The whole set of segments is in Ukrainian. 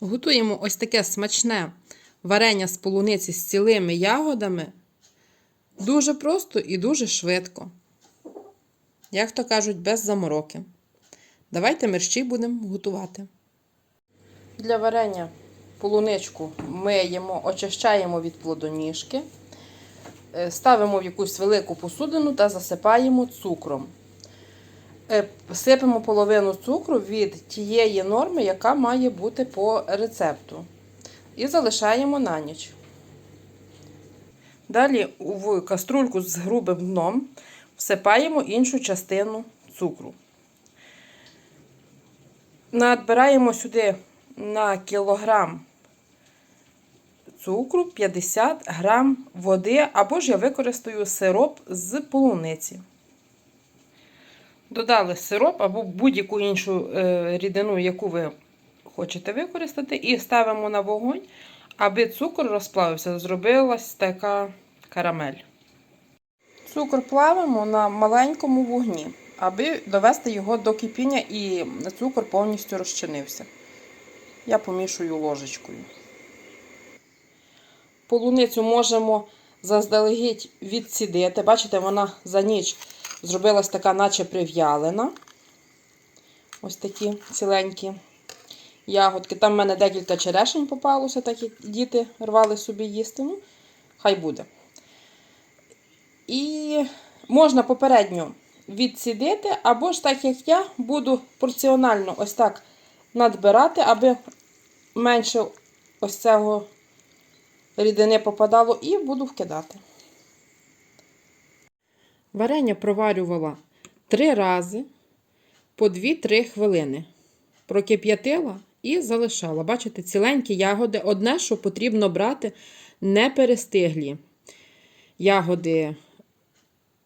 Готуємо ось таке смачне варення з полуниці з цілими ягодами. Дуже просто і дуже швидко. Як то кажуть, без замороки. Давайте мерщій будемо готувати. Для варення полуничку миємо, очищаємо від плодоніжки, е, ставимо в якусь велику посудину та засипаємо цукром. Е, Сипемо половину цукру від тієї норми, яка має бути по рецепту. І залишаємо на ніч. Далі в каструльку з грубим дном всипаємо іншу частину цукру. Надбираємо сюди на кілограм цукру 50 грам води, або ж я використаю сироп з полуниці. Додали сироп або будь-яку іншу е, рідину, яку ви хочете використати, і ставимо на вогонь, аби цукор розплавився, зробилась така карамель. Цукор плавимо на маленькому вогні, аби довести його до кипіння і цукор повністю розчинився. Я помішую ложечкою. Полуницю можемо заздалегідь відсідити. Бачите, вона за ніч зробилась така, наче прив'ялена. Ось такі ціленькі ягодки. Там в мене декілька черешень попалося, так як діти рвали собі їсти. Ну, хай буде. І можна попередньо відсідити, або ж так, як я, буду порціонально ось так надбирати, аби менше ось цього рідини попадало, і буду вкидати. Варення проварювала три рази по 2-3 хвилини. Прокип'ятила і залишала. Бачите, ціленькі ягоди. Одне, що потрібно брати, не перестиглі ягоди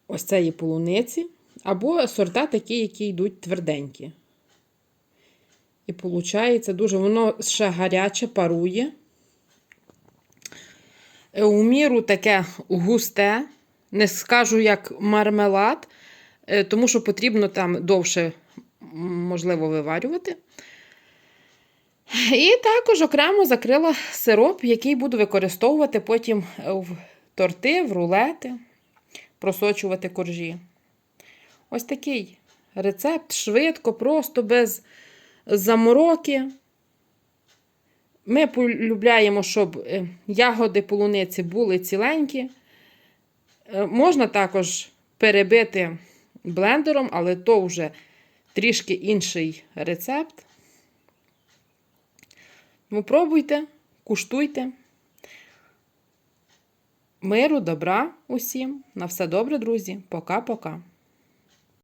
ось цієї полуниці, або сорта такі, які йдуть тверденькі. І виходить, дуже воно ще гаряче парує. Е, У міру таке густе, не скажу як мармелад, е, тому що потрібно там довше, можливо, виварювати. І також окремо закрила сироп, який буду використовувати потім в торти, в рулети, просочувати коржі. Ось такий рецепт швидко, просто без замороки. Ми полюбляємо, щоб е, ягоди полуниці були ціленькі. Е, Можна також перебити блендером, але то вже трішки інший рецепт. Ну, пробуйте, куштуйте. Миру, добра усім. На все добре, друзі. Пока-пока.